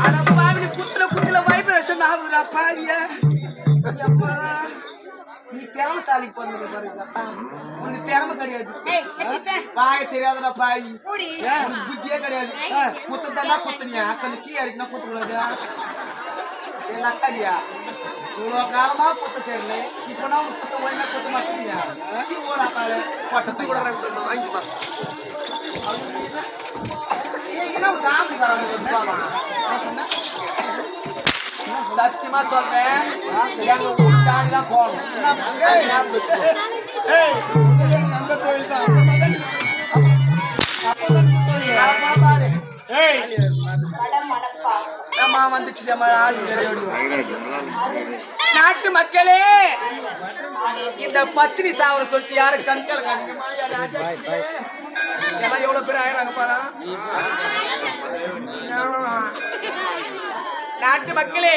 அட பாவி, குத்துல குத்துல பாருங்க உனக்கு திறமை கிடையாது ஏய், வச்சுப்பே. பாவி புத்தியே கிடையாது குத்தத்தா குத்துனியா கொஞ்சம் கீழே இருக்குன்னா குத்துக்கூடாது என் அக்காடியா இவ்வளோ காலமா குத்த தெரியல இப்போ நான் குத்த ஒழுங்கா குத்த மாட்டேங்கியா சி ஓடா பாரு பட்டத்தை கூட வராங்க சத்தியமா சொல்றேன் எங்க ஊர் தாண்டி தான் போகணும் அந்த தொழில் தான். அப்பதான். ஏய், அம்மா வந்துச்சு ஆள் நாட்டு மக்களே இந்த பத்தினி சாவர சொல்லிட்டு யாரு? கண்கள் அதிகமா எவ்வளவு பேர் ஆயிராங்க பாரா? நாட்டு மக்களே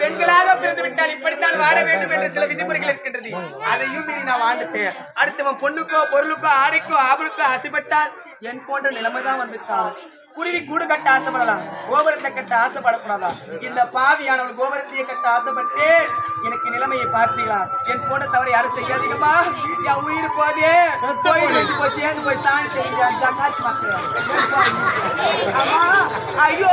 பெண்களாக பிறந்து விட்டால் இப்படித்தான் வாழ வேண்டும் என்று சில விதிமுறைகள் இருக்கின்றது. அதையும் மீறி நான் வாழ்ந்துட்டேன். அடுத்தவன் பொண்ணுக்கோ பொருளுக்கோ ஆடைக்கோ ஆபலுக்கோ ஆசைப்பட்டால் என் போன்ற நிலைமை தான் வந்துச்சாகும் குருவி கூடு கட்ட ஆசைப்படலாம். கோபுரத்தை கட்ட ஆசைப்படக்கூடாதா இந்த பாவியானவள் கோபுரத்தையே கட்ட ஆசைப்பட்டு எனக்கு நிலைமையை பார்த்தீங்களா என் போன்ற தவறு யாரும் செய்யாதீங்கம்மா என் உயிர் போதே. கோயில் வந்து போய் சேர்ந்து போய் சாணி தெரிஞ்சான் ஜக்காத் அம்மா ஐயோ!